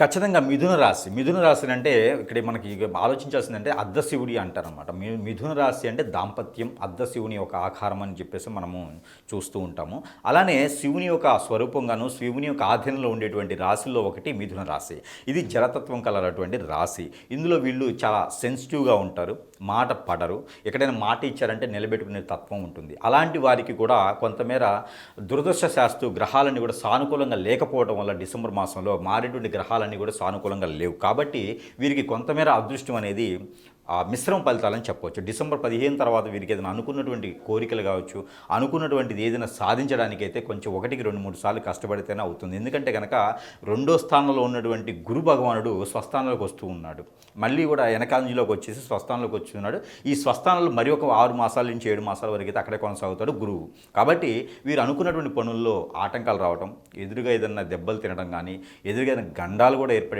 ఖచ్చితంగా మిథున రాశి. మిథున రాశి అంటే ఇక్కడ మనకి ఆలోచించాల్సిందంటే అర్ధశివుడి అంటారనమాట మీ- మిథున రాశి అంటే దాంపత్యం అర్ధశివుని యొక్క ఆకారం అని చెప్పేసి మనము చూస్తూ ఉంటాము. అలానే శివుని యొక్క స్వరూపంగాను శివుని యొక్క ఆధీనంలో ఉండేటువంటి రాశిలో ఒకటి మిథున రాశి. ఇది జలతత్వం కలటువంటి రాశి. ఇందులో వీళ్ళు చాలా సెన్సిటివ్గా ఉంటారు మాట పడరు. ఎక్కడైనా మాట ఇచ్చారంటే నిలబెట్టుకునే తత్వం ఉంటుంది. అలాంటి వారికి కూడా కొంతమేర దురదృష్ట శాస్తు గ్రహాలన్నీ కూడా సానుకూలంగా లేకపోవడం వల్ల డిసెంబర్ మాసంలో మారేటువంటి ఫలితాలన్నీ కూడా సానుకూలంగా లేవు. కాబట్టి వీరికి కొంతమేర అదృష్టం అనేది ఆ మిశ్రమ ఫలితాలని చెప్పవచ్చు. డిసెంబర్ పదిహేను తర్వాత వీరికి ఏదైనా అనుకున్నటువంటి కోరికలు కావచ్చు అనుకున్నటువంటిది ఏదైనా సాధించడానికి అయితే కొంచెం ఒకటికి రెండు మూడు సార్లు కష్టపడితేనే అవుతుంది. ఎందుకంటే కనుక రెండో స్థానంలో ఉన్నటువంటి గురు భగవానుడు స్వస్థానంలోకి వస్తూ ఉన్నాడు. మళ్ళీ కూడా వెనకాంజలోకి వచ్చేసి స్వస్థానంలోకి వచ్చిన్నాడు ఈ స్వస్థానంలో మరి ఒక ఆరు మాసాల నుంచి ఏడు మాసాల వరకు అయితే అక్కడే కొనసాగుతాడు గురువు. కాబట్టి వీరు అనుకున్నటువంటి పనుల్లో ఆటంకాలు రావడం ఎదురుగా ఏదైనా దెబ్బలు తినడం కానీ ఎదురుగా గండాలు కూడా ఏర్పడే